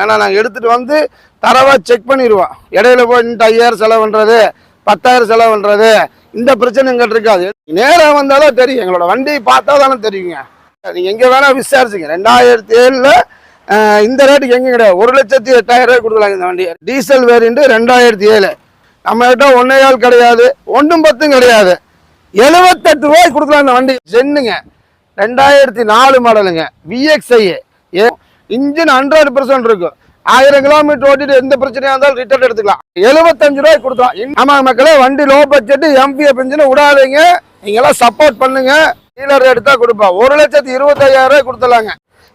ஏன்னா நாங்கள் எடுத்துகிட்டு வந்து தரவா செக் பண்ணிடுவோம். இடையில போய் ஐயாயிரம் செலவு பண்ணுறது பத்தாயிரம் செலவு பண்ணுறது இந்த பிரச்சனை எங்கிட்ட இருக்காது. நேராக வந்தாலும் தெரியும். எங்களோட வண்டி பார்த்தா தானே தெரியுங்க. நீங்கள் எங்கே வேணால் விசாரிச்சுங்க. ரெண்டாயிரத்தி ஏழில் இந்த ரேட்டுக்கு எங்கே கிடையாது. ஒரு லட்சத்தி எட்டாயிரம் ரூபாய் கொடுக்கலாங்க இந்த வண்டி டீசல் வேரியண்ட்டு ரெண்டாயிரத்தி ஏழு. நம்மகிட்ட ஒன்றையால் கிடையாது. ஒன்றும் பத்தும் கிடையாது. எழுபத்தெட்டு ரூபாய் கொடுக்கலாம் இந்த வண்டி. ஜென்னுங்க. ரெண்டாயிரத்தி நாலு மாடலுங்க VXI a engine hundred percent இருக்கும். ஆயிரம் கிலோமீட்டர் ஓட்டிட்டு எந்த பிரச்சனையா இருந்தாலும் ரிட்டர்ன் எடுத்துக்கலாம். எழுபத்தஞ்சு ரூபாய் கொடுத்தோம் ஆமா மக்களே வண்டி லோ பட்ஜெட் எம்பிஎஃப் இன்ஜின் விடாதீங்க. நீங்க எல்லாம் சப்போர்ட் பண்ணுங்க. டீலர் எடுத்தா கொடுப்போம். ஒரு லட்சத்தி இருபத்தையாயிரம் ரூபாய் கொடுத்துலாங்க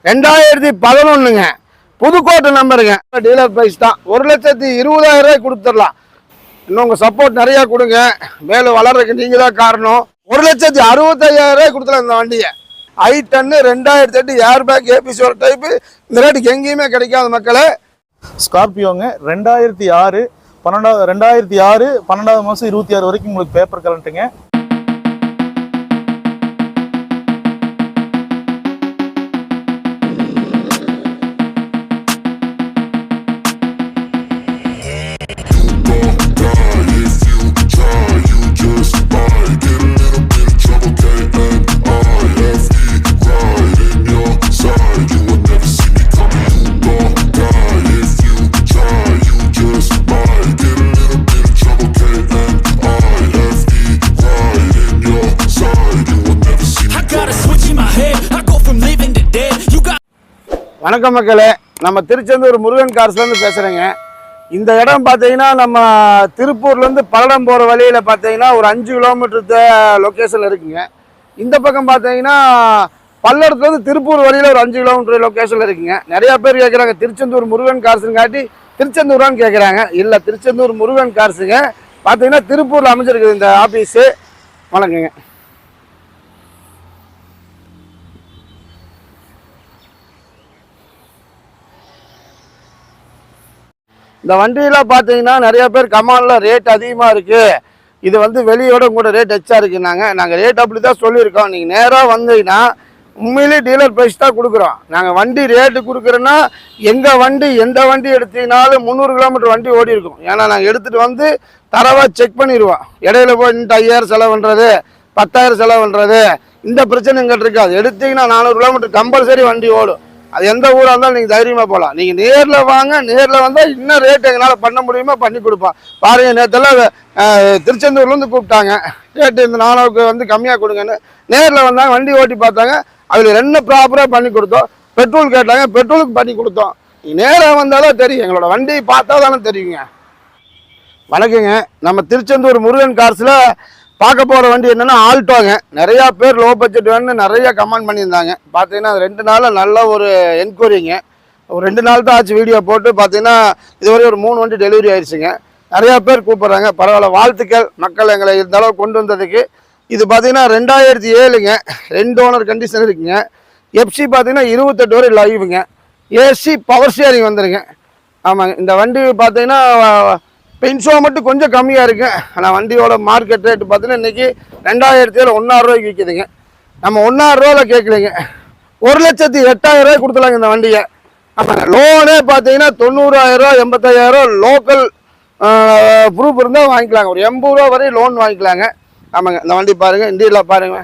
ரெண்டாயிரத்தி பதினொன்னுங்க. புதுக்கோட்டை நம்பருங்க. டீலர் பிரைஸ் தான். ஒரு லட்சத்தி இருபதாயிரம் ரூபாய் கொடுத்துடலாம். இன்னும் உங்க சப்போர்ட் நிறைய கொடுங்க. மேலும் வளர்றதுக்கு நீங்க தான் காரணம். ஒரு லட்சத்தி அறுபத்தையாயிரம் ரூபாய் கொடுத்துலாம் இந்த வண்டியை. ஐ டன்னு ரெண்டாயிரத்தி எட்டு ஏர் பேக் ஏபிசி ஒரு டைப்பு இந்த ரேட்டுக்கு எங்கேயுமே கிடைக்காத மக்களே. ஸ்கார்பியோங்க ரெண்டாயிரத்தி ஆறு பன்னெண்டாவது ரெண்டாயிரத்தி ஆறு பன்னெண்டாவது மாதம் இருபத்தி ஆறு வரைக்கும் உங்களுக்கு பேப்பர் கரண்ட்டுங்க வணக்கம் மக்களே. நம்ம திருச்செந்தூர் முருகன் கார்ஸ்லேருந்து பேசுகிறேங்க இந்த இடம் பார்த்தீங்கன்னா நம்ம திருப்பூர்லேருந்து பல்லடம் போகிற வழியில் பார்த்தீங்கன்னா ஒரு அஞ்சு கிலோமீட்டர் லொக்கேஷன் இருக்குங்க. இந்த பக்கம் பார்த்தீங்கன்னா பல்லடத்துலேருந்து திருப்பூர் வழியில் ஒரு அஞ்சு கிலோமீட்டர் லொக்கேஷனில் இருக்குங்க. நிறையா பேர் கேட்குறாங்க திருச்செந்தூர் முருகன் கார்ஸுங்காட்டி திருச்செந்தூரான்னு கேட்குறாங்க இல்லை திருச்செந்தூர் முருகன் கார்ஸுங்க பார்த்தீங்கன்னா திருப்பூரில் அமைஞ்சிருக்குது இந்த ஆஃபீஸு வணக்கங்க. இந்த வண்டியில பார்த்தீங்கன்னா நிறைய பேர் கமாலில் ரேட் அதிகமாக இருக்குது இது வந்து வெளியோட கூட ரேட் எச்சா இருக்குது நாங்கள் ரேட் அப்படி தான் சொல்லியிருக்கோம். நீங்கள் நேராக வந்தீங்கன்னா உண்மையிலேயே டீலர் ப்ரைஸ் தான் கொடுக்குறோம். நாங்கள் வண்டி ரேட்டு கொடுக்குறோன்னா எங்கள் வண்டி எந்த வண்டி எடுத்தீங்கனாலும் முந்நூறு கிலோமீட்டர் வண்டி ஓடி இருக்கும். ஏன்னா நாங்கள் எடுத்துகிட்டு வந்து தரவாக செக் பண்ணிடுவோம். இடையில போய் நின்று ஐயாயிரம் செலவு பண்ணுறது பத்தாயிரம் செலவு பண்ணுறது இந்த பிரச்சனை எங்கிட்ட இருக்காது. எடுத்தீங்கன்னா நானூறு கிலோமீட்டர் கம்பல்சரி வண்டி ஓடும். அது எந்த ஊராக இருந்தாலும் நீங்கள் தைரியமாக போகலாம் நீங்கள் நேரில் வாங்க நேரில் வந்தால் இன்னும் ரேட் எங்களால் பண்ண முடியுமோ பண்ணி கொடுப்போம். பாருங்க நேற்றெல்லாம் திருச்செந்தூர்லேருந்து கூப்பிட்டாங்க. ரேட்டு இந்த நானூறுக்கு வந்து கம்மியாக கொடுங்கன்னு. நேரில் வந்தாங்க வண்டி ஓட்டி பார்த்தாங்க. அதில் ரெண்டு ப்ராப்பராக பண்ணி கொடுத்தோம். பெட்ரோல் கேட்டாங்க பெட்ரோலுக்கு பண்ணி கொடுத்தோம். நீங்கள் நேராக வந்தாலும் தெரியும். எங்களோட வண்டி பார்த்தா தானே தெரியுங்க. வணக்கங்க. நம்ம திருச்செந்தூர் முருகன் கார்ஸில் பார்க்க போகிற வண்டி என்னென்னா ஆல்டோங்க. நிறையா பேர் லோ பட்ஜெட் வேணும்னு நிறைய கமெண்ட் பண்ணியிருந்தாங்க. பார்த்தீங்கன்னா அது ரெண்டு நாளில் நல்ல ஒரு என்கொயரிங்க ஒரு ரெண்டு நாள் தான் ஆச்சு வீடியோ போட்டு. பார்த்தீங்கன்னா இதுவரை ஒரு மூணு வண்டி டெலிவரி ஆயிடுச்சுங்க நிறையா பேர் கூப்பிட்றாங்க. பரவாயில்ல வாழ்த்துக்கள். மக்கள் எங்களை இந்த அளவு கொண்டு வந்ததுக்கு. இது பார்த்தீங்கன்னா ரெண்டாயிரத்தி ஏழுங்க. ரெண்டு ஓனர் கண்டிஷன் இருக்குங்க. எஃப்சி பார்த்தீங்கன்னா இருபத்தெட்டு வரை லைவுங்க ஏசி பவர் ஷேரிங் வந்துருங்க. ஆமாங்க. இந்த வண்டி பார்த்தீங்கன்னா பென்ஷோ மட்டும் கொஞ்சம் கம்மியாக இருக்குது ஆனால் வண்டியோட மார்க்கெட் ரேட்டு பார்த்தீங்கன்னா இன்றைக்கி ரெண்டாயிரத்தி ஏழு ஒன்றாயிரூவாய்க்கு விற்கிதுங்க நம்ம ஒன்றாயிரம் கேட்கலைங்க. ஒரு லட்சத்தி எட்டாயிரம் கொடுத்துலாங்க இந்த வண்டியை. ஆமாங்க லோனே பார்த்தீங்கன்னா தொண்ணூறாயிரம் ரூபா எண்பத்தாயிரம் லோக்கல் ப்ரூஃப் இருந்தால் வாங்கிக்கலாங்க. ஒரு எண்பது ரூபா வரையும் லோன் வாங்கிக்கலாங்க. ஆமாங்க இந்த வண்டி பாருங்கள் இண்டியில் பாருங்க.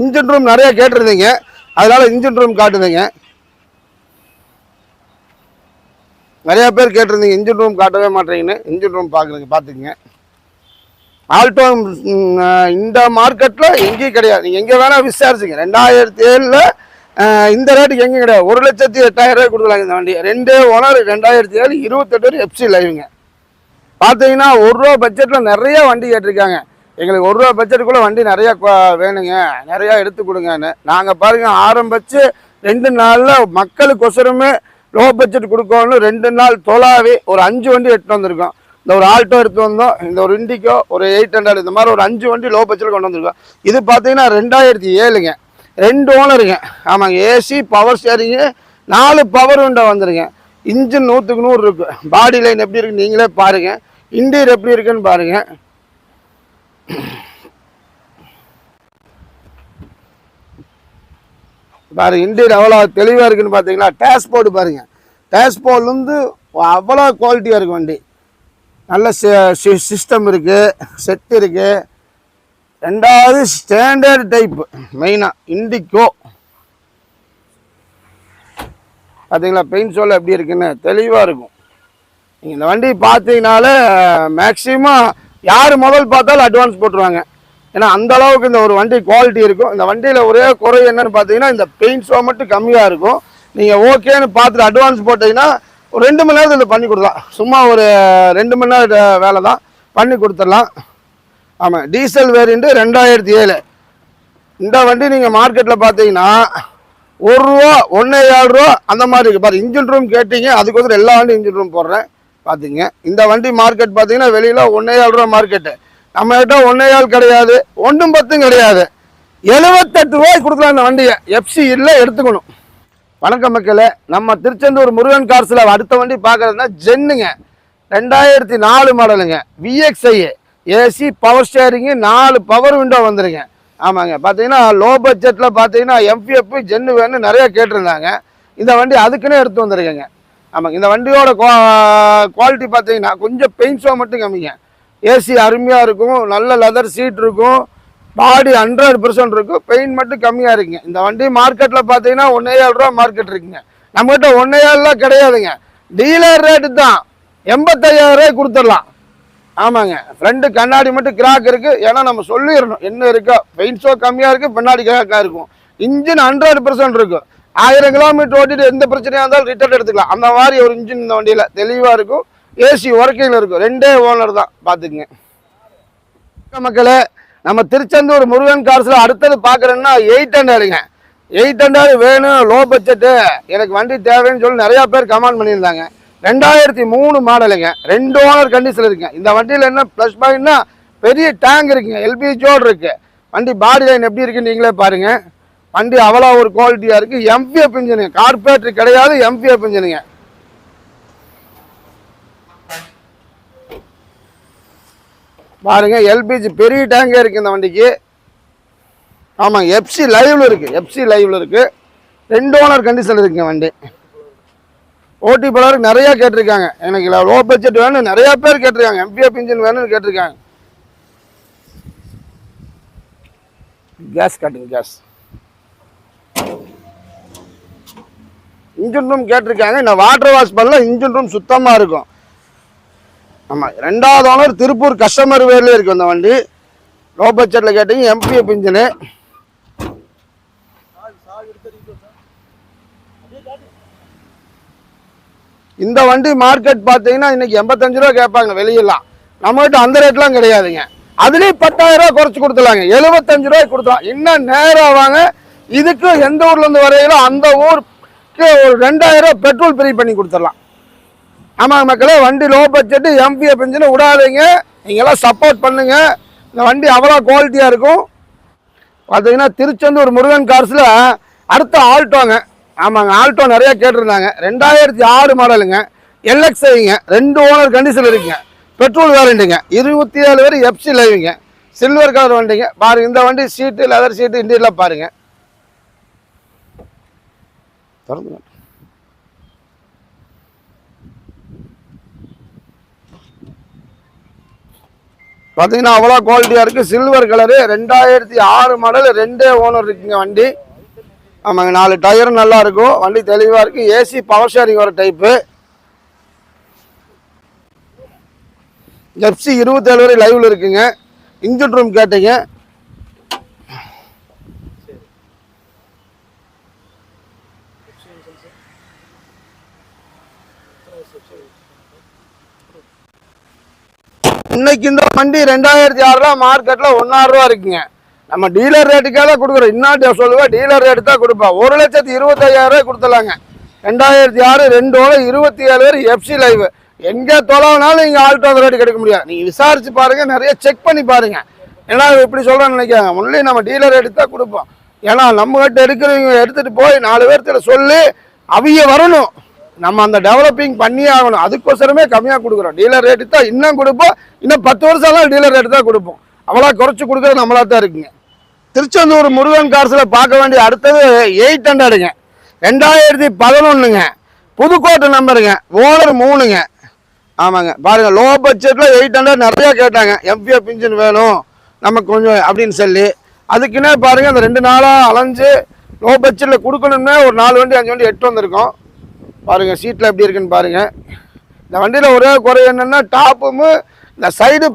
இன்ஜின் ரூம் நிறையா கேட்டிருந்தீங்க. அதனால் இன்ஜின் ரூம் காட்டுதுங்க. நிறைய பேர் கேட்டிருந்தீங்க இன்ஜின் ரூம் காட்டவே மாட்டேங்கன்னு இன்ஜின் ரூம் பார்க்குறீங்க பார்த்துக்குங்க. ஆல்டோ இந்த மார்க்கெட்டில் எங்கேயும் கிடையாது. நீங்கள் எங்கே வேணால் விசாரிச்சுங்க. ரெண்டாயிரத்தி ஏழில் இந்த ரேட்டுக்கு எங்கேயும் கிடையாது. ஒரு லட்சத்தி எட்டாயிரம் ரூபாய் கொடுக்கலாங்க இந்த வண்டி ரெண்டே ஓனர் ரெண்டாயிரத்தி ஏழு இருபத்தெட்டு எஃப்சி லைவுங்க பார்த்தீங்கன்னா ஒரு ரூபா பட்ஜெட்டில் நிறைய வண்டி கேட்டிருக்காங்க. எங்களுக்கு ஒரு ரூபா பட்ஜெட்டுக்குள்ளே வண்டி நிறையா வேணுங்க. நிறையா எடுத்து கொடுங்கன்னு. நாங்கள் பாருங்கள் ஆரம்பித்து ரெண்டு நாளில் மக்களுக்கொசரமே லோ பட்ஜெட் கொடுக்கணும்னு ரெண்டு நாள் தொலாவி ஒரு அஞ்சு வண்டி எடுத்து வந்திருக்கோம். இந்த ஒரு ஆல்டோ எடுத்து வந்தோம். இந்த ஒரு இண்டிகோ ஒரு எயிட் ஹண்ட்ரட் இந்த மாதிரி ஒரு அஞ்சு வண்டி லோ பட்ஜெட்டில் கொண்டு வந்திருக்கோம். இது பார்த்தீங்கன்னா ரெண்டாயிரத்தி ஏழுங்க. ரெண்டு ஓனருங்க ஆமாங்க. ஏசி பவர் ஸ்டேரிங்கு நாலு பவர் விண்டோ வந்துருங்க. இன்ஜின் நூற்றுக்கு நூறு இருக்குது பாடி லைன் எப்படி இருக்குன்னு நீங்களே பாருங்கள் இண்டீர் எப்படி இருக்குன்னு பாருங்கள் பாரு இன்டீரியர் எவ்வளோ தெளிவாக இருக்குன்னு பார்த்தீங்கன்னா டேஷ்போர்டு பாருங்க. டேஷ்போர்ட்லேருந்து அவ்வளோ குவாலிட்டியாக இருக்கு வண்டி. நல்ல சிஸ்டம் இருக்குது செட் இருக்குது ரெண்டாவது ஸ்டாண்டர்ட் டைப்பு மெயினாக இண்டிகோ பார்த்தீங்களா பெயிண்ட் சோல் எப்படி இருக்குன்னு தெளிவாக இருக்கும். நீங்கள் இந்த வண்டி பார்த்தீங்கனாலே மேக்ஸிமம் யார் முதல் பார்த்தாலும் அட்வான்ஸ் போட்டுருவாங்க. ஏன்னா அந்த அளவுக்கு இந்த ஒரு வண்டி குவாலிட்டி இருக்கும். இந்த வண்டியில் ஒரே குறை என்னன்னு பார்த்தீங்கன்னா இந்த பெயிண்ட் ஷோ மட்டும் கம்மியாக இருக்கும். நீங்கள் ஓகேன்னு பார்த்துட்டு அட்வான்ஸ் போட்டீங்கன்னா ஒரு ரெண்டு மணி நேரத்தில் பண்ணி கொடுக்கலாம். சும்மா ஒரு ரெண்டு மணி நேரம் வேலை தான். பண்ணி கொடுத்துடலாம். ஆமாம் டீசல் வேரியண்ட்டு ரெண்டாயிரத்தி ஏழு. இந்த வண்டி நீங்கள் மார்க்கெட்டில் பார்த்தீங்கன்னா ஒரு ரூபா ஒன்றே ஏழு ரூபா அந்த மாதிரி இருக்குது பாரு இன்ஜின் ரூம் கேட்டீங்க அதுக்கு எல்லா வண்டியும் இன்ஜின் ரூம் போடுறேன். பார்த்தீங்க இந்த வண்டி மார்க்கெட் பார்த்தீங்கன்னா வெளியில் ஒன்றே ஏழு ரூபா மார்க்கெட்டு நம்ம கிட்ட ஒன்றே ஆள் கிடையாது ஒன்றும் பத்தும் கிடையாது. எழுபத்தெட்டு ரூபாய்க்கு கொடுக்கலாம் அந்த வண்டியை. எஃப்சி இல்லை எடுத்துக்கணும். வணக்கம் மக்களே நம்ம திருச்செந்தூர் முருகன் கார்ஸில் அடுத்த வண்டி பார்க்குறதுனா ஜென்னுங்க ரெண்டாயிரத்தி நாலு மாடலுங்க விஎக்ஸ்ஐ ஏசி பவர் ஸ்டேரிங்கு நாலு பவர் விண்டோ வந்துருங்க. ஆமாங்க. பார்த்தீங்கன்னா லோ பட்ஜெட்டில் பார்த்தீங்கன்னா எம்பிஎஃப் ஜென்னு வேணும்னு நிறையா கேட்டிருந்தாங்க. இந்த வண்டி அதுக்குன்னே எடுத்து வந்திருக்கேங்க. ஆமாங்க. இந்த வண்டியோட குவாலிட்டி பார்த்தீங்கன்னா கொஞ்சம் பெயிண்ட் ஷோ மட்டும் கம்மிங்க. ஏசி அருமையாக இருக்கும். நல்ல லெதர் சீட் இருக்கும். பாடி ஹண்ட்ரட் பெர்சன்ட் இருக்கும். பெயிண்ட் மட்டும் கம்மியாக இருக்குங்க. இந்த வண்டி மார்க்கெட்டில் பார்த்தீங்கன்னா ஒன்றே ஏழு ரூபா மார்க்கெட் இருக்குங்க. நம்மகிட்ட ஒன்றே ஏழுலாம் கிடையாதுங்க. டீலர் ரேட்டு தான். எண்பத்தையாயிரம் ரூபாய் கொடுத்துடலாம். ஆமாங்க. ஃப்ரெண்டு கண்ணாடி மட்டும் கிராக் இருக்குது ஏன்னா நம்ம சொல்லிடணும். என்ன இருக்கோ. பெயிண்ட்ஸோ கம்மியாக இருக்குது பின்னாடி கிராக்காக இருக்கும். இன்ஜின் ஹண்ட்ரட் பெர்சன்ட் இருக்கும். ஆயிரம் கிலோமீட்டர் ஓட்டிட்டு எந்த பிரச்சனையாக இருந்தாலும் ரிட்டர்ன் எடுத்துக்கலாம். அந்த மாதிரி ஒரு இன்ஜின் இந்த வண்டியில் தெளிவாக இருக்கும். ஏசி ஒர்க்கிங்கில் இருக்கும் ரெண்டே ஓனர் தான் பார்த்துக்குங்க. மக்களே நம்ம திருச்செந்தூர் முருகன் கார்ஸில் அடுத்தது பார்க்குறேன்னா எயிட் ஹண்ட்ரடுங்க எயிட் ஹண்ட்ரட் வேணும் லோ பட்ஜெட்டு எனக்கு வண்டி தேவைன்னு சொல்லி நிறையா பேர் கமெண்ட் பண்ணியிருந்தாங்க. ரெண்டாயிரத்தி மூணு மாடலுங்க ரெண்டு ஓனர் கண்டிஷன் இருக்குங்க இந்த வண்டியில் என்ன ப்ளஸ் பாயிண்ட்னா பெரிய டேங்க் இருக்குங்க. எல்பிஜியோடு இருக்குது வண்டி பாடி லைன் எப்படி இருக்குன்னு நீங்களே பாருங்கள் வண்டி அவ்வளோ ஒரு குவாலிட்டியாக இருக்குது எம்பிஎஃப் இன்ஜினுங்க கார்பரேட்டர் கிடையாது எம்பிஎஃப் இன்ஜினுங்க பாருங்க எல்பிஜி பெரிய டேங்கே இருக்கு இந்த வண்டிக்கு. ஆமாங்க எஃப்சி லைவ்ல இருக்கு எஃப்சி லைவ்ல இருக்கு. ரெண்டு ஓனர் கண்டிஷன் இருக்குங்க வண்டி. ஓட்டி பலருக்கு நிறைய கேட்டிருக்காங்க. எனக்கு லோ பட்ஜெட் வேணும் நிறைய பேர் கேட்டிருக்காங்க. எம்பிஎஃப் இன்ஜின் வேணும்னு கேட்டிருக்காங்க. கேஸ் கட்டுங்க கேஸ் இன்ஜின் ரூம் கேட்டிருக்காங்க. இந்த வாட்டர் வாஷ் பண்ணல இன்ஜின் ரூம் சுத்தமாக இருக்கும். ஆமாம் ரெண்டாவது ஓனர் திருப்பூர் கஸ்டமர் வேர்லேயே இருக்கு அந்த வண்டி. லோ பட்ஜெட்டில் கேட்டீங்க எம்பிஏ பிஞ்சனு. இந்த வண்டி மார்க்கெட் பார்த்தீங்கன்னா இன்னைக்கு எண்பத்தஞ்சு ரூபா கேட்பாங்க வெளியெல்லாம். நம்மகிட்ட அந்த ரேட்லாம் கிடையாதுங்க. அதுலேயும் பத்தாயிரம் ரூபா குறைச்சி கொடுத்துலாங்க எழுபத்தஞ்சு ரூபாய் கொடுத்தோம் இன்னும் நேராக வாங்க. இதுக்கு எந்த ஊர்லேருந்து வரையிலோ அந்த ஊருக்கு ஒரு ரெண்டாயிரம் ரூபா பெட்ரோல் ஃப்ரீ பண்ணி கொடுத்துடலாம். ஆமாங்க மக்களே வண்டி லோ பட்ஜெட்டு எம்பி இன்ஜின் விடாதீங்க. நீங்களாம் சப்போர்ட் பண்ணுங்க. இந்த வண்டி அவ்வளோ குவாலிட்டியாக இருக்கும். பார்த்தீங்கன்னா திருச்செந்தூர் முருகன் கார்ஸில் அடுத்த ஆல்டோங்க ஆமாங்க ஆல்டோ நிறையா கேட்டிருந்தாங்க. ரெண்டாயிரத்தி ஆறு மாடலுங்க எல்எக்ஸ் ஐங்க ரெண்டு ஓனர் கண்டிஷன் இருக்குங்க. பெட்ரோல் வேரண்ட்டுங்க இருபத்தி ஏழு பேர் எஃப்சி லைவிங்க சில்வர் கலர் வண்டிங்க. பாருங்க இந்த வண்டி சீட்டு லெதர் சீட்டு இன்டீரியலாக பாருங்க. திறந்து பார்த்தீங்கன்னா அவ்வளோ குவாலிட்டியாக இருக்குது சில்வர் கலரு ரெண்டாயிரத்தி ஆறு மாடல் ரெண்டே ஓனர் இருக்குங்க வண்டி. ஆமாங்க நாலு டயரும் நல்லா இருக்கும். வண்டி தெளிவாக இருக்குது ஏசி பவர் ஷேரிங் வர டைப்பு எஃப்சி இருபத்தேழு வரை லைவில் இருக்குங்க. இன்ஜின் ரூம் கேட்டீங்க. இன்னைக்கு இந்த வண்டி ரெண்டாயிரத்தி ஆறு மார்க்கெட்ல ஒன்னாயிரம் ரூபா இருக்குங்க. நம்ம டீலர் ரேட்டுக்காக தான் கொடுக்குறோம். இன்னாட்டி சொல்லுவேன் டீலர் ரேட்டு தான் கொடுப்பேன் ஒரு லட்சத்தி இருபத்தையாயிரம் ரூபாய் கொடுத்துலாங்க ரெண்டாயிரத்தி ஆறு ரெண்டோட இருபத்தி ஏழு பேர் எஃப்சி லைவ் எங்கே தொலைவனாலும் இங்கே ஆல்டோ ரேட்டு கிடைக்க முடியாது. நீங்கள் விசாரிச்சு பாருங்க நிறைய செக் பண்ணி பாருங்க. ஏன்னா இப்படி சொல்கிறேன்னு நினைக்காங்க முன்னே நம்ம டீலர் ரேட்டு தான் கொடுப்போம். ஏன்னா நம்மகிட்ட எடுக்கிறவங்க எடுத்துகிட்டு போய் நாலு பேர்த்துல சொல்லி அவங்க வரணும். நம்ம அந்த டெவலப்பிங் பண்ணியே ஆகணும். அதுக்கோசரமே கம்மியாக கொடுக்குறோம். டீலர் ரேட்டு தான் இன்னும் கொடுப்போம். இன்னும் பத்து வருஷம்லாம் டீலர் ரேட்டு தான் கொடுப்போம். அவ்வளோ குறைச்சி கொடுக்குறது நம்மளா தான் இருக்குங்க. திருச்செந்தூர் முருகன் கார்ஸில் பார்க்க வேண்டிய அடுத்தது எயிட் ஹண்ட்ரடுங்க ரெண்டாயிரத்தி பதினொன்றுங்க புதுக்கோட்டை நம்பருங்க. ஓனர் மூணுங்க. ஆமாங்க. பாருங்கள் லோ பட்ஜெட்டில் எயிட் ஹண்ட்ரட் நிறையா கேட்டாங்க. எம்பிஏ பிஞ்சன் வேணும். நமக்கு கொஞ்சம் அப்படின்னு சொல்லி. அதுக்குன்னே பாருங்க அந்த ரெண்டு நாளாக அலைஞ்சு லோ பட்ஜெட்டில் கொடுக்கணுன்னே ஒரு நாலு வண்டி அஞ்சு வண்டி எட்டு வந்திருக்கோம். பாருங்கள் சீட்டில் எப்படி இருக்குன்னு பாருங்கள் இந்த வண்டியில் ஒரே குறை என்னென்னா டாப்பும் இந்த சைடு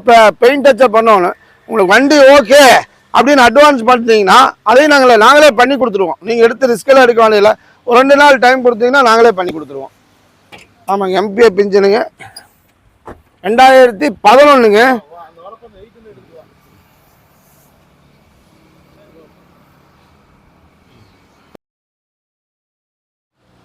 பெயிண்ட் டச்சப் பண்ணணும். உங்களுக்கு வண்டி ஓகே அப்படின்னு அட்வான்ஸ் பண்ணிட்டீங்கன்னா அதையும் நாங்களே நாங்களே பண்ணி கொடுத்துருவோம். நீங்கள் எடுத்து ரிஸ்க்கெல்லாம் எடுக்க வேண்டியதில்லை. ஒரு ரெண்டு நாள் டைம் கொடுத்தீங்கன்னா நாங்களே பண்ணி கொடுத்துருவோம். ஆமாங்க எம்பிஏ பிஞ்சனுங்க. ரெண்டாயிரத்தி பதினொன்றுங்க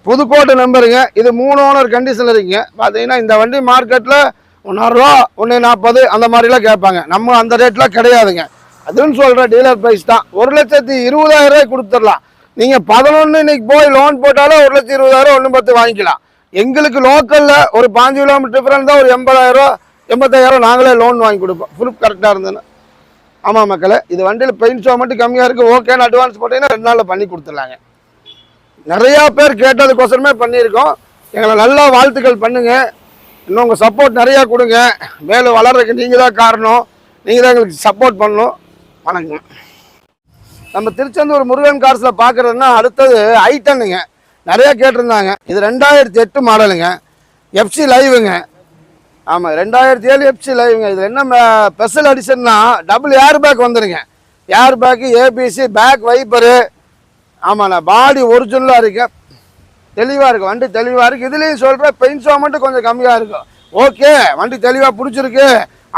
புதுக்கோட்டை நம்பருங்க. இது மூணு ஓனர் கண்டிஷனில் இருக்குங்க. பார்த்தீங்கன்னா இந்த வண்டி மார்க்கெட்டில் ஒன்றாயிரரூவா ஒன்று நாற்பது அந்த மாதிரிலாம் கேட்பாங்க. நம்ம அந்த ரேட்லாம் கிடையாதுங்க. அதுன்னு சொல்கிற டீலர் ப்ரைஸ் தான். ஒரு லட்சத்தி இருபதாயிரம் ரூபாய் கொடுத்துடலாம். நீங்கள் பதினொன்று இன்னைக்கு போய் லோன் போட்டாலும் ஒரு லட்சத்தி இருபதாயிரம் ஒன்று பத்து வாங்கிக்கலாம். எங்களுக்கு லோக்கலில் ஒரு பாஞ்சு கிலோமீட்டர் டிஃபரன்ஸ் தான் ஒரு எண்பதாயிரம் எண்பத்தாயிரம் நாங்களே லோன் வாங்கி கொடுப்போம். ப்ரூஃப் கரெக்டாக இருந்ததுன்னா. ஆமாம் மக்களே இது வண்டியில் பெயிண்ட் ஷோ மட்டும் கம்மியாக இருக்குது ஓகேன்னு அட்வான்ஸ் போட்டீங்கன்னா ரெண்டு நாளில் பண்ணி கொடுத்துடலாங்க. நிறையா பேர் கேட்டதுக்கோசரமே பண்ணியிருக்கோம். எங்களை நல்லா வாழ்த்துக்கள் பண்ணுங்க. இன்னும் உங்கள் சப்போர்ட் நிறையா கொடுங்க. மேலும் வளர்றதுக்கு நீங்கள் தான் காரணம். நீங்கள் தான் எங்களுக்கு சப்போர்ட் பண்ணணும். வணக்கம். நம்ம திருச்செந்தூர் முருகன் கார்ஸில் பார்க்குறதுன்னா அடுத்தது ஐட்டனுங்க. நிறையா கேட்டிருந்தாங்க. இது ரெண்டாயிரத்தி எட்டு மாடலுங்க எஃப்சி லைவுங்க ஆமாம் ரெண்டாயிரத்தி ஏழு எஃப்சி லைவுங்க இது என்ன ஸ்பெஷல் அடிஷன்னா டபுள் ஏர் பேக் வந்துடுங்க air bag ABC bag wiper ஆமாண்ணா பாடி ஒரிஜினலாக இருக்கு. தெளிவாக இருக்கும் வண்டி தெளிவாக இருக்குது இதுலேயும் சொல்கிறேன் பெயிண்ட் ஷோ மட்டும் கொஞ்சம் கம்மியாக இருக்கும் ஓகே வண்டி தெளிவாக பிடிச்சிருக்கு.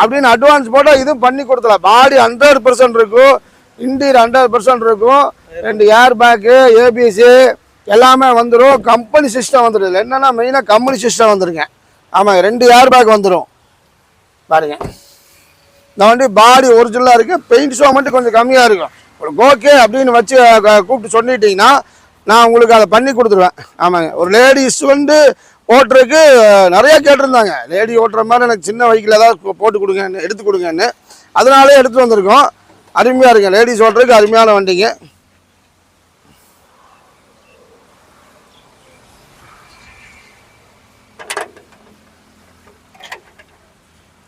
அப்படின்னு அட்வான்ஸ் போட்டால் இதுவும் பண்ணி கொடுத்துலாம் பாடி ஹண்ட்ரட் பர்சன்ட் இருக்கும். இன்டீரியர் ஹண்ட்ரட் பர்சன்ட் இருக்கும். ரெண்டு ஏர் பேக்கு ஏபிசி எல்லாமே வந்துடும் கம்பெனி சிஸ்டம் வந்துடும் இல்லை என்னென்னா மெயினாக கம்பெனி சிஸ்டம் வந்துருங்க. ஆமாங்க ரெண்டு ஏர் பேக் வந்துடும் பாருங்க. இந்த வண்டி பாடி ஒரிஜினலாக இருக்குது பெயிண்ட் ஷோ மட்டும் கொஞ்சம் கம்மியாக இருக்கும். ஒரு ஓகே அப்படின்னு வச்சு கூப்பிட்டு சொல்லிட்டீங்கன்னா நான் உங்களுக்கு அதை பண்ணி கொடுத்துருவேன். ஆமாங்க. ஒரு லேடிஸ் வந்து ஓட்டுறதுக்கு நிறையா கேட்டிருந்தாங்க. லேடி ஓட்டுற மாதிரி எனக்கு சின்ன வைக்கில் ஏதாவது போட்டு கொடுங்கன்னு எடுத்து கொடுங்கன்னு. அதனாலே எடுத்து வந்திருக்கோம். அருமையாக இருக்குங்க. லேடிஸ் ஓட்டுறதுக்கு அருமையான வண்டிங்க.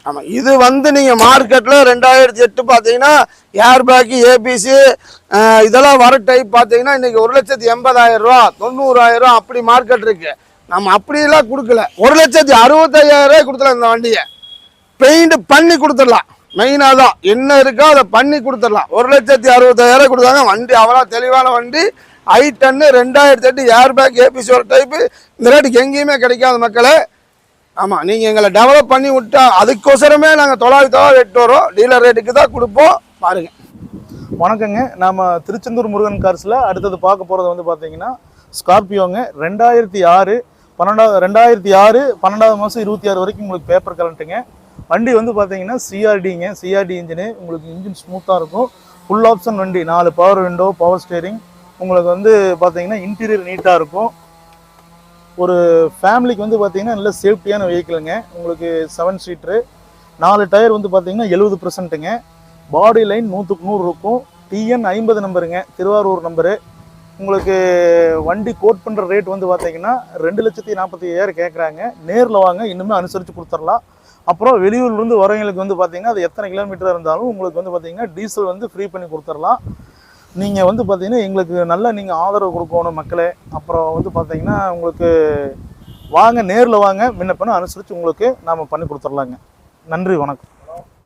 ஆமாம் இது வந்து நீங்கள் மார்க்கெட்டில் ரெண்டாயிரத்தி எட்டு பார்த்தீங்கன்னா ஏர் பேக்கு ஏபிசி இதெல்லாம் வர டைப் பார்த்தீங்கன்னா இன்றைக்கி ஒரு லட்சத்தி எண்பதாயிரம் ரூபா தொண்ணூறாயிரம் ரூபா அப்படி மார்க்கெட் இருக்குது நம்ம அப்படியெல்லாம் கொடுக்கல. ஒரு லட்சத்தி அறுபத்தையாயிரம் ரூபாய் கொடுத்துலாம் இந்த வண்டியை. பெயிண்ட் பண்ணி கொடுத்துடலாம். மெயினாக தான் என்ன இருக்கோ அதை பண்ணி கொடுத்துடலாம். ஒரு லட்சத்தி அறுபத்தாயிரம் கொடுத்தாங்க. வண்டி அவ்வளோ தெளிவான வண்டி. ஐ டன்னு ரெண்டாயிரத்தி எட்டு ஏர் பேக் ஏபிசி ஒரு டைப்பு இந்த ரேட்டுக்கு எங்கேயுமே கிடைக்காத மக்களை. ஆமாம் நீங்கள் எங்களை டெவலப் பண்ணி விட்டா அதுக்கோசரமே நாங்கள் தொள்ளாயிரத்தி தொள்ளாயிரம் எட்டு வரோம். டீலர் ரேட்டுக்கு தான் கொடுப்போம். பாருங்க. வணக்கங்க. நாம் திருச்செந்தூர் முருகன் கார்ஸில் அடுத்தது பார்க்க போகிறது வந்து பார்த்தீங்கன்னா ஸ்கார்பியோங்க ரெண்டாயிரத்தி ஆறு பன்னெண்டாவது ரெண்டாயிரத்தி ஆறு பன்னெண்டாவது மாதம் இருபத்தி ஆறு வரைக்கும் உங்களுக்கு பேப்பர் கலண்ட்டுங்க வண்டி வந்து பார்த்தீங்கன்னா சிஆர்டிங்க சிஆர்டி இன்ஜினு உங்களுக்கு இன்ஜின் ஸ்மூத்தாக இருக்கும். ஃபுல் ஆப்ஷன் வண்டி. நாலு பவர் விண்டோ பவர் ஸ்டேரிங் உங்களுக்கு வந்து பார்த்தீங்கன்னா இன்டீரியர் நீட்டாக இருக்கும். ஒரு ஃபேமிலிக்கு வந்து பார்த்தீங்கன்னா நல்ல சேஃப்டியான வெஹிக்கிளுங்க உங்களுக்கு செவன் சீட்ரு நாலு டயர் வந்து பார்த்தீங்கன்னா எழுபது பர்சன்ட்டுங்க பாடி லைன் நூற்றுக்கு நூறு இருக்கும். டிஎன் ஐம்பது நம்பருங்க திருவாரூர் நம்பரு உங்களுக்கு வண்டி கோட் பண்ணுற ரேட் வந்து பார்த்தீங்கன்னா ரெண்டு லட்சத்தி நாற்பத்தி ஐயாயிரம் கேட்குறாங்க நேரில் வாங்க இன்னுமே அனுசரித்து கொடுத்துடலாம் அப்புறம் வெளியூர்லேருந்து வரவங்களுக்கு வந்து பார்த்திங்கன்னா அது எத்தனை கிலோமீட்டர் இருந்தாலும் உங்களுக்கு வந்து பார்த்திங்கன்னா டீசல் வந்து ஃப்ரீ பண்ணி கொடுத்துடலாம் நீங்கள் வந்து பார்த்தீங்கன்னா எங்களுக்கு நல்ல நீங்கள் ஆதரவு கொடுக்கணும் மக்களே. அப்புறம் வந்து பார்த்தீங்கன்னா உங்களுக்கு வாங்க நேரில் வாங்க விண்ணப்பம் அனுசரித்து உங்களுக்கு நாம் பண்ணி கொடுத்துடலாங்க நன்றி வணக்கம்.